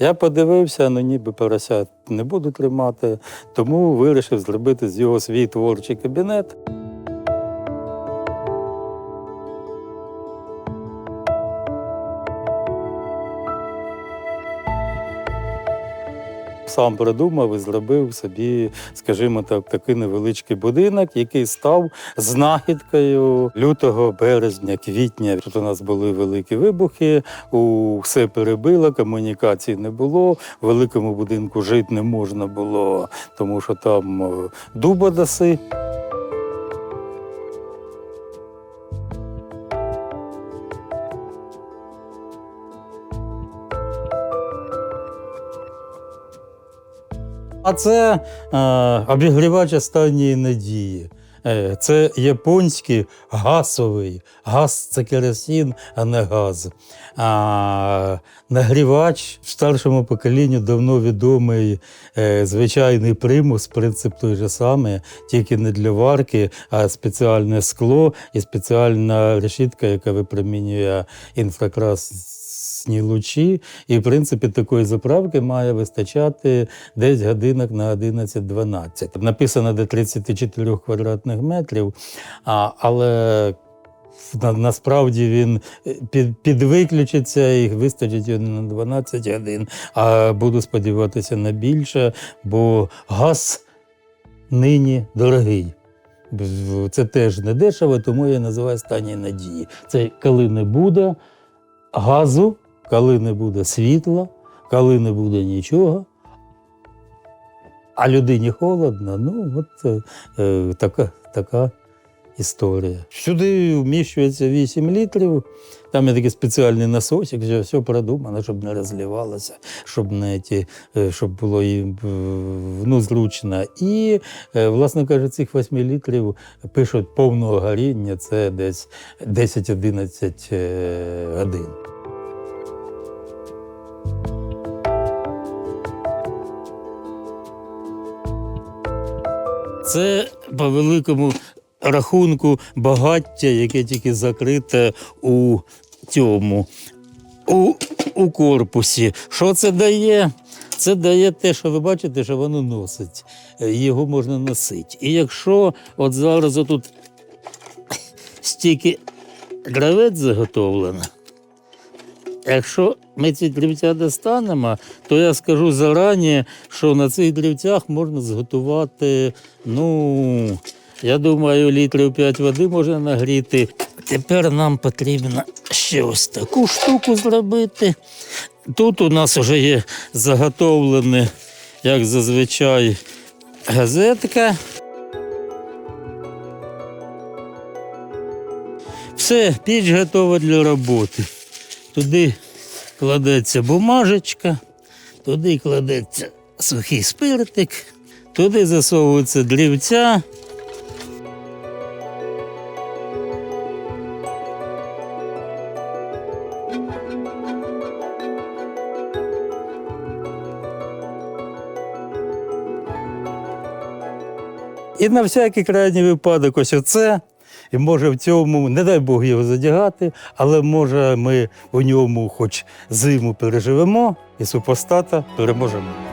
Я подивився, ну ніби поросят не буду тримати, тому вирішив зробити з його свій творчий кабінет. Сам придумав і зробив собі, скажімо так, такий невеличкий будинок, який став знахідкою лютого, березня, квітня. Тут у нас були великі вибухи, у все перебило, комунікацій не було. В великому будинку жити не можна було, тому що там е, дуба даси. А це е, обігрівач останньої надії. Е, Це японський газовий. Газ це керосин, а не газ. А, нагрівач в старшому поколінню давно відомий е, звичайний примус, принцип той же самий, тільки не для варки, а спеціальне скло і спеціальна решітка, яка випромінює інфракрасні лучі. І в принципі такої заправки має вистачати десь годинок на 11-12. Написано до 34 квадратних метрів, але на, насправді він е, під, підвиключиться і вистачить на 12 годин. А буду сподіватися на більше, бо газ нині дорогий. Це теж не дешево, тому я називаю стані надії. Це коли не буде газу, коли не буде світла, коли не буде нічого. А людині холодно, ну от е, е, така, така історія. Сюди вміщується 8 літрів. Там є такий спеціальний насосик, все, все продумано, щоб не розливалося, щоб не ті, е, щоб було е, ну, зручно. І, е, власне кажучи, цих 8 літрів пишуть повного горіння, це десь 10-11 е, годин. Це по великому рахунку багаття, яке тільки закрите у цьому, у, у корпусі. Що це дає? Це дає те, що ви бачите, що воно носить. Е, Його можна носити. І якщо от зараз отут стільки гравець заготовлено, Якщо ми ці дрівця достанемо, то я скажу зарані, що на цих дрівцях можна зготувати, ну, я думаю, літрів 5 води можна нагріти. Тепер нам потрібно ще ось таку штуку зробити. Тут у нас вже є заготовлене, як зазвичай, газетка. Все, піч готова для роботи. Туди кладеться бумажечка, туди кладеться сухий спиртик, туди засовується дрівця. І на всякий крайній випадок ось оце. І може в цьому, не дай Бог його задягати, але може ми у ньому хоч зиму переживемо і супостата переможемо.